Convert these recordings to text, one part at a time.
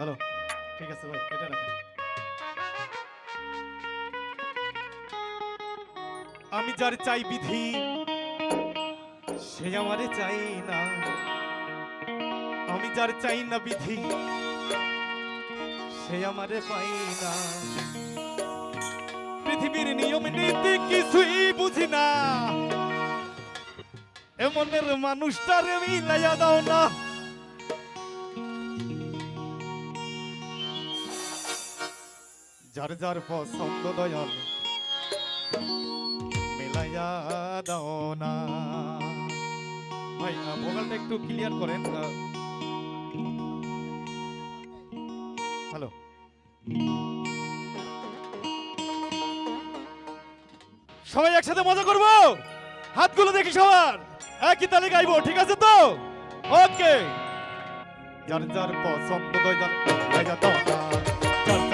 Hello ঠিক আছে ভাই, এটা রাখেন। আমি যার চাই বিধি, সে আমারে চাই না। আমি যার চাই না বিধি, সে আমারে পাই না। পৃথিবীর নিয়ম নীতি কিছুই বুঝি না। এমনের মানুষটারে মিলাইয়া দাও না। যার যার পছন্দ দয়াল। মেলাইয়া দাও না। ভাই ভোকালটা একটু ক্লিয়ার করেন হ্যালো সবাই একসাথে মজা করব? হাতগুলো দেখি সবার। একই তালে গাইবো, ঠিক আছে তো? ওকে যার যার পছন্দ দয়াল, মেলাইয়া দাও না।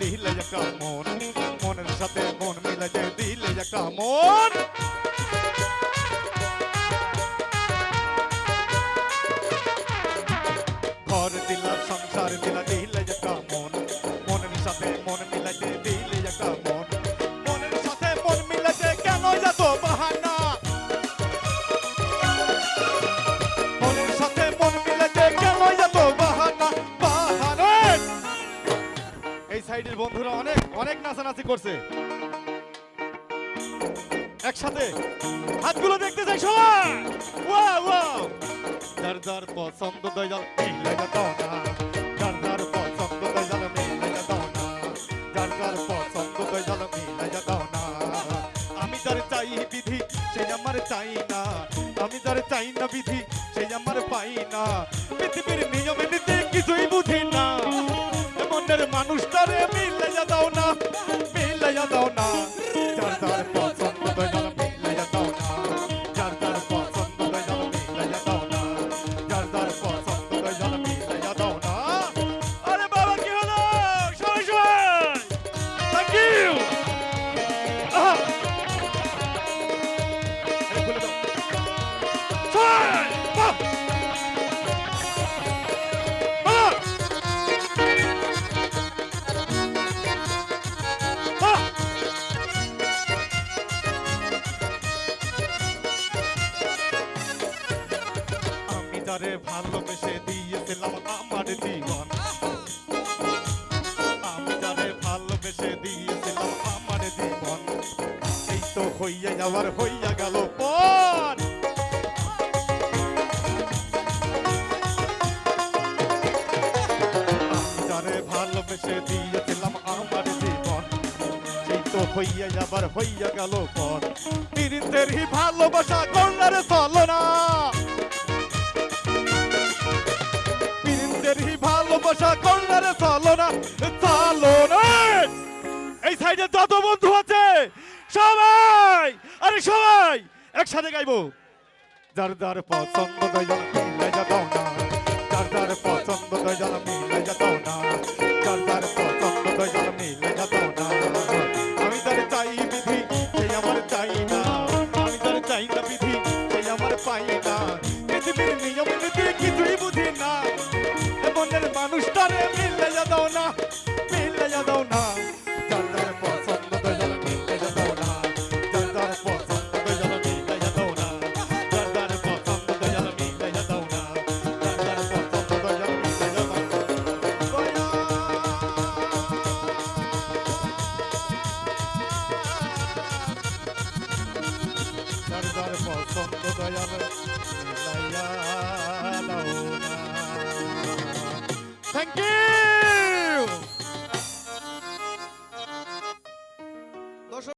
দিলা একটা মন মনের সাথে মন মিলাইতে দিলে একটা মন। ঘর দিলা সাইডের বন্ধুরা অনেক অনেক নাচানাচি করছে। একসাথে হাতগুলো দেখতে চাই সবাই। পছন্দ দয়াল না আমি যার চাই না। আমি যার চাই না বিধি সেই আমার পাই না। পৃথিবীর নিয়মে যারে ভালোবেসে দিয়েছিলাম আমার জীবন। আমি যারে ভালোবেসে দিয়েছিলাম আমার জীবন। এই তো হইয়া যাওয়ার হইয়া গেল পর। যারে ভালোবেসে দিয়েছিলাম আমার জীবন। সেই তো হইয়া যাবার হইয়া গেল পর। পীড়িতেরই ভালোবাসা কন্যার চলো ভালোবাসা কন্যার চলো না চলো না এই সাইডে যত বন্ধু আছে, সবাই, আরে সবাই, একসাথে গাইবো। যার যার পছন্দ দয়াল যার যার পছন্দ দয়াল